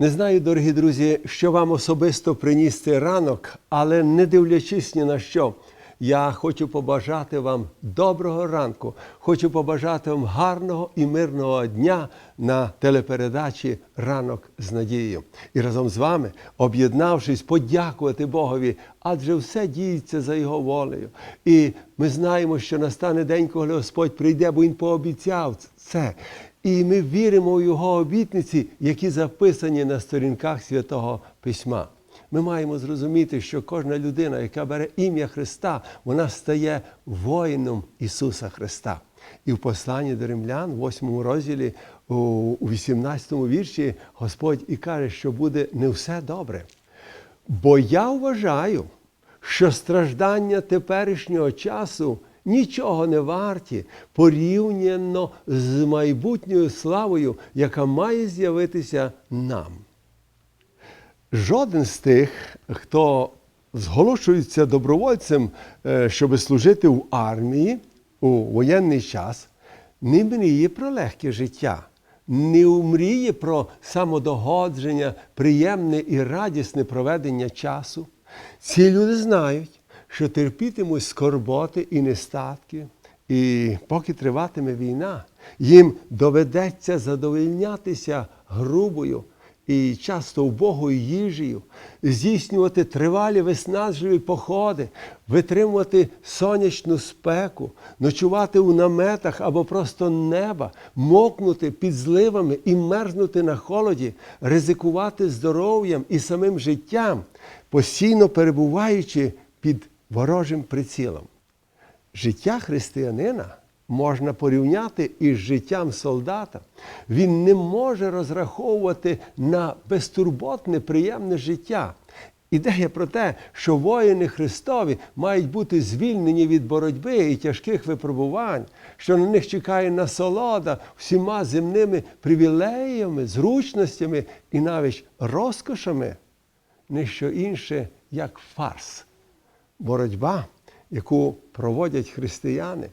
Не знаю, дорогі друзі, що вам особисто приніс цей ранок, але не дивлячись ні на що, я хочу побажати вам доброго ранку, хочу побажати вам гарного і мирного дня на телепередачі Ранок з надією. І разом з вами, об'єднавшись, подякувати Богові, адже все діється за Його волею. І ми знаємо, що настане день, коли Господь прийде, бо Він пообіцяв це. І ми віримо у Його обітниці, які записані на сторінках Святого Письма. Ми маємо зрозуміти, що кожна людина, яка бере ім'я Христа, вона стає воїном Ісуса Христа. І в посланні до римлян, в 8 розділі, у 18 вірші, Господь і каже, що буде не все добре. Бо я вважаю, що страждання теперішнього часу нічого не варті порівняно з майбутньою славою, яка має з'явитися нам. Жоден з тих, хто зголошується добровольцем, е, щоб служити в армії у воєнний час, не мріє про легке життя, не мріє про самодогодження, приємне і радісне проведення часу. Ці люди знають, що терпітимуть скорботи і нестатки, і поки триватиме війна, їм доведеться задовольнятися грубою і часто убогою їжею, здійснювати тривалі виснажливі походи, витримувати сонячну спеку, ночувати у наметах або просто неба, мокнути під зливами і мерзнути на холоді, ризикувати здоров'ям і самим життям, постійно перебуваючи під ворожим прицілом. Життя християнина можна порівняти із життям солдата. Він не може розраховувати на безтурботне, приємне життя. Ідея про те, що воїни Христові мають бути звільнені від боротьби і тяжких випробувань, що на них чекає насолода всіма земними привілеями, зручностями і навіть розкошами, не що інше, як фарс. Боротьба, яку проводять християни,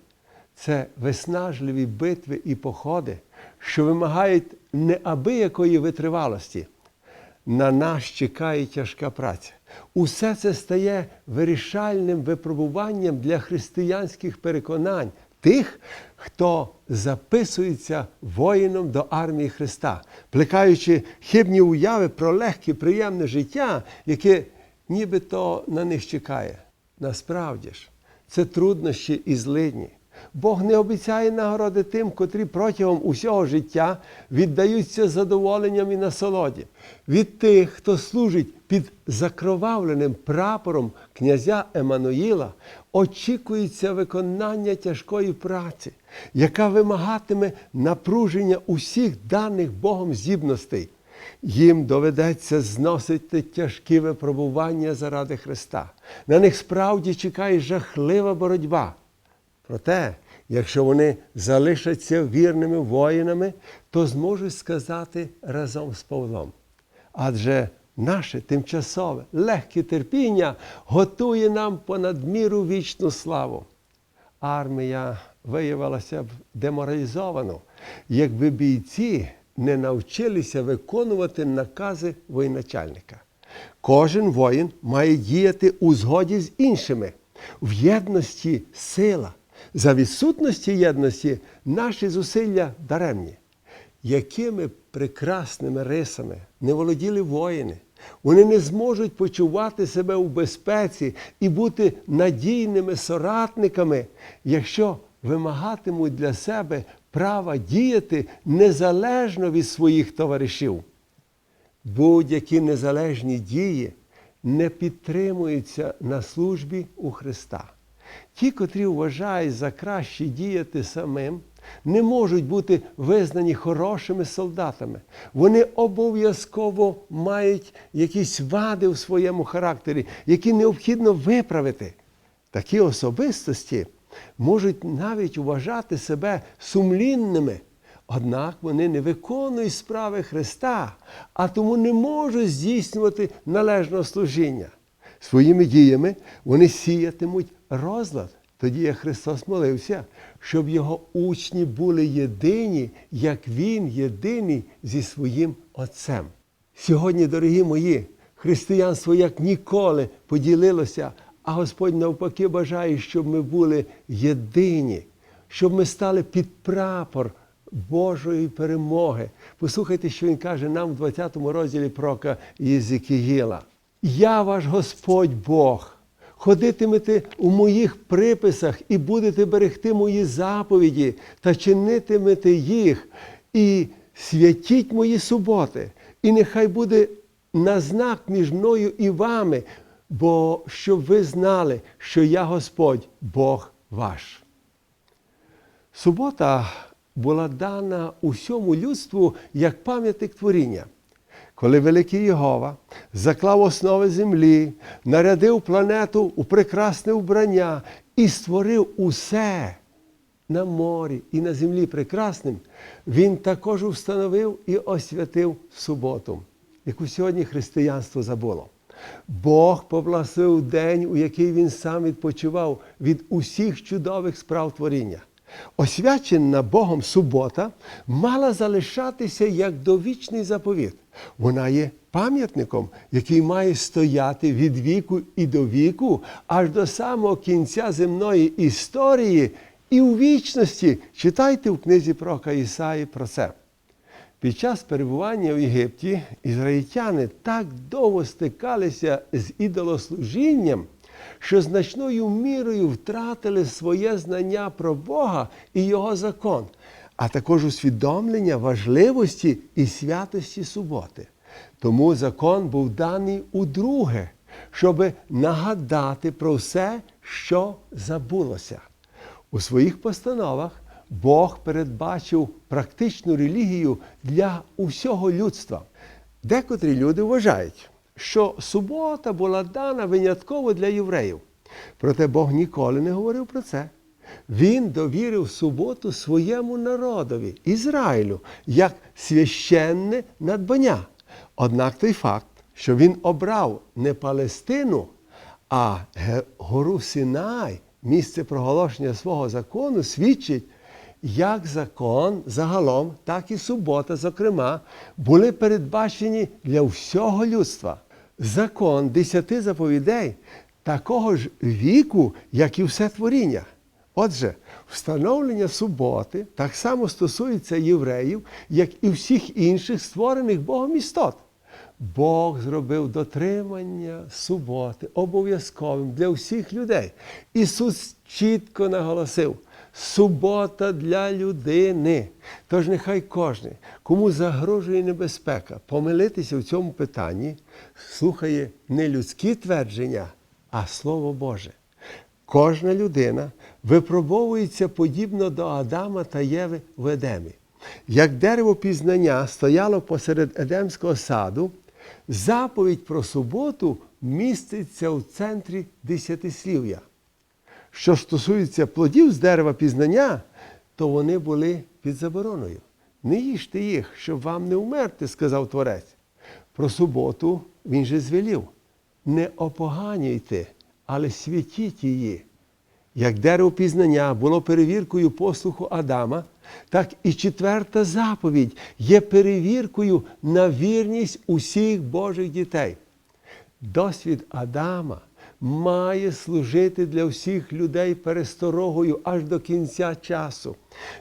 це виснажливі битви і походи, що вимагають неабиякої витривалості. На нас чекає тяжка праця. Усе це стає вирішальним випробуванням для християнських переконань тих, хто записується воїном до армії Христа, плекаючи хибні уяви про легке, приємне життя, яке нібито на них чекає. Насправді ж, це труднощі і злидні. Бог не обіцяє нагороди тим, котрі протягом усього життя віддаються задоволенням і насолоді. Від тих, хто служить під закровавленим прапором князя Еммануїла, очікується виконання тяжкої праці, яка вимагатиме напруження усіх даних Богом здібностей. Їм доведеться зносити тяжкі випробування заради Христа. На них справді чекає жахлива боротьба. Проте, якщо вони залишаться вірними воїнами, то зможуть сказати разом з Павлом. Адже наше тимчасове легке терпіння готує нам понад міру вічну славу. Армія виявилася б деморалізованою, якби бійці не навчилися виконувати накази воєначальника. Кожен воїн має діяти у згоді з іншими, в єдності сила. За відсутності єдності наші зусилля даремні. Якими прекрасними рисами не володіли воїни, вони не зможуть почувати себе у безпеці і бути надійними соратниками, якщо вимагатимуть для себе права діяти незалежно від своїх товаришів. Будь-які незалежні дії не підтримуються на службі у Христа. Ті, котрі вважають за краще діяти самим, не можуть бути визнані хорошими солдатами. Вони обов'язково мають якісь вади в своєму характері, які необхідно виправити. Такі особистості можуть навіть вважати себе сумлінними, однак вони не виконують справи Христа, а тому не можуть здійснювати належного служіння. Своїми діями вони сіятимуть розлад. Тоді як Христос молився, щоб його учні були єдині, як Він єдиний зі своїм Отцем. Сьогодні, дорогі мої, християнство як ніколи поділилося, а Господь навпаки бажає, щоб ми були єдині, щоб ми стали під прапор Божої перемоги. Послухайте, що він каже нам в 20 розділі пророка Єзикіїла. Я ваш Господь Бог. Ходитимете у моїх приписах і будете берегти мої заповіді та чинитимете їх, і святіть мої суботи, і нехай буде на знак між мною і вами, бо щоб ви знали, що я Господь, Бог ваш. Субота була дана усьому людству як пам'ятник творіння. Коли великий Єгова заклав основи землі, нарядив планету у прекрасне вбрання і створив усе на морі і на землі прекрасним, він також встановив і освятив суботу, яку сьогодні християнство забуло. Бог поблагословив день, у який він сам відпочивав від усіх чудових справ творіння. Освячена Богом субота мала залишатися як довічний заповіт. Вона є пам'ятником, який має стояти від віку і до віку, аж до самого кінця земної історії і у вічності. Читайте в книзі пророка Ісаї про це. Під час перебування в Єгипті ізраїльтяни так довго стикалися з ідолослужінням, що значною мірою втратили своє знання про Бога і Його закон, а також усвідомлення важливості і святості суботи. Тому закон був даний удруге, щоб нагадати про все, що забулося. У своїх постановах Бог передбачив практичну релігію для усього людства. Декотрі люди вважають, що субота була дана винятково для євреїв. Проте Бог ніколи не говорив про це. Він довірив суботу своєму народові, Ізраїлю, як священне надбання. Однак той факт, що він обрав не Палестину, а гору Синай, місце проголошення свого закону, свідчить, як закон загалом, так і субота, зокрема, були передбачені для всього людства. Закон десяти заповідей такого ж віку, як і все творіння. Отже, встановлення суботи так само стосується євреїв, як і всіх інших створених Богом істот. Бог зробив дотримання суботи обов'язковим для всіх людей. Ісус чітко наголосив, субота для людини. Тож нехай кожен, кому загрожує небезпека, помилитися в цьому питанні, слухає не людські твердження, а Слово Боже. Кожна людина випробовується подібно до Адама та Єви в Едемі. Як дерево пізнання стояло посеред Едемського саду, заповідь про суботу міститься в центрі десятислів'я. Що стосується плодів з дерева пізнання, то вони були під забороною. Не їжте їх, щоб вам не вмерти, сказав Творець. Про суботу він же звелів. Не опоганюйте, але святіть її. Як дерево пізнання було перевіркою послуху Адама, так і четверта заповідь є перевіркою на вірність усіх Божих дітей. Досвід Адама має служити для всіх людей пересторогою аж до кінця часу.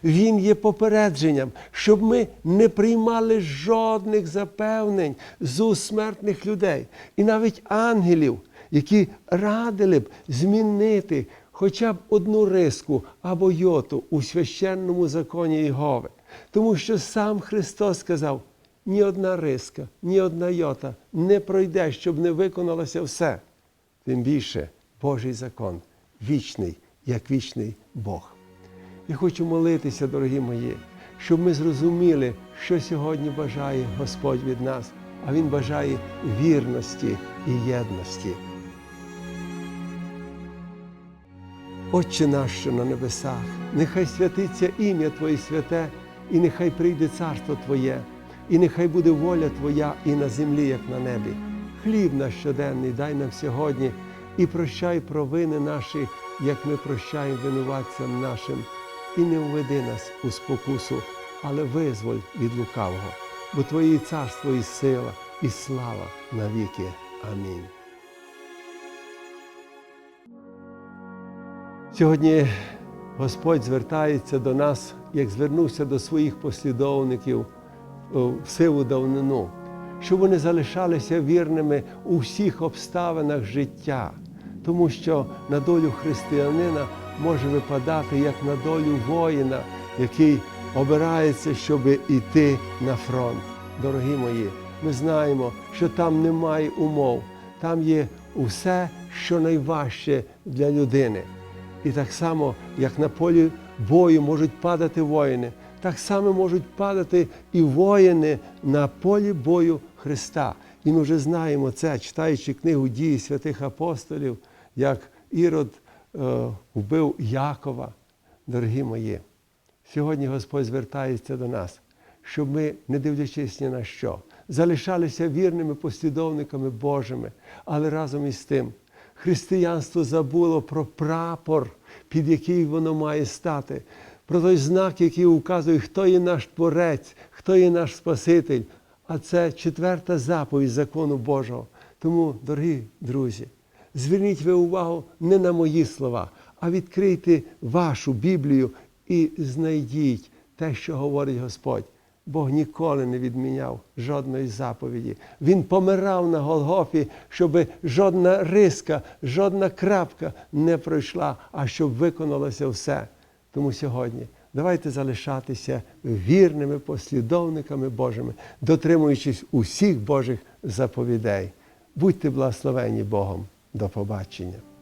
Він є попередженням, щоб ми не приймали жодних запевнень з усмертних людей і навіть ангелів, які радили б змінити хоча б одну риску або йоту у священному законі Єгови. Тому що сам Христос сказав, ні одна риска, ні одна йота не пройде, щоб не виконалося все. Тим більше Божий закон вічний, як вічний Бог. Я хочу молитися, дорогі мої, щоб ми зрозуміли, що сьогодні бажає Господь від нас, а Він бажає вірності і єдності. Отче наш, що на небесах, нехай святиться ім'я Твоє святе, і нехай прийде царство Твоє, і нехай буде воля Твоя і на землі, як на небі. Хліб наш щоденний дай нам сьогодні і прощай провини наші, як ми прощаємо винуватцям нашим, і не введи нас у спокусу, але визволь від лукавого, бо Твоє царство і сила, і слава навіки. Амінь. Сьогодні Господь звертається до нас, як звернувся до своїх послідовників в сиву давнину, щоб вони залишалися вірними у всіх обставинах життя, тому що на долю християнина може випадати як на долю воїна, який обирається, щоб іти на фронт. Дорогі мої, ми знаємо, що там немає умов, там є усе, що найважче для людини. І так само, як на полі бою можуть падати воїни, так само можуть падати і воїни на полі бою Христа. І ми вже знаємо це, читаючи книгу дії святих апостолів, як Ірод е, вбив Якова. Дорогі мої, сьогодні Господь звертається до нас, щоб ми, не дивлячись ні на що, залишалися вірними послідовниками Божими, але разом із тим християнство забуло про прапор, під який воно має стати, про той знак, який указує, хто є наш Творець, хто є наш Спаситель. А це четверта заповідь закону Божого. Тому, дорогі друзі, зверніть ви увагу не на мої слова, а відкрийте вашу Біблію і знайдіть те, що говорить Господь. Бог ніколи не відміняв жодної заповіді. Він помирав на Голгофі, щоб жодна риска, жодна крапка не пройшла, а щоб виконалося все. Тому сьогодні давайте залишатися вірними послідовниками Божими, дотримуючись усіх Божих заповідей. Будьте благословені Богом. До побачення.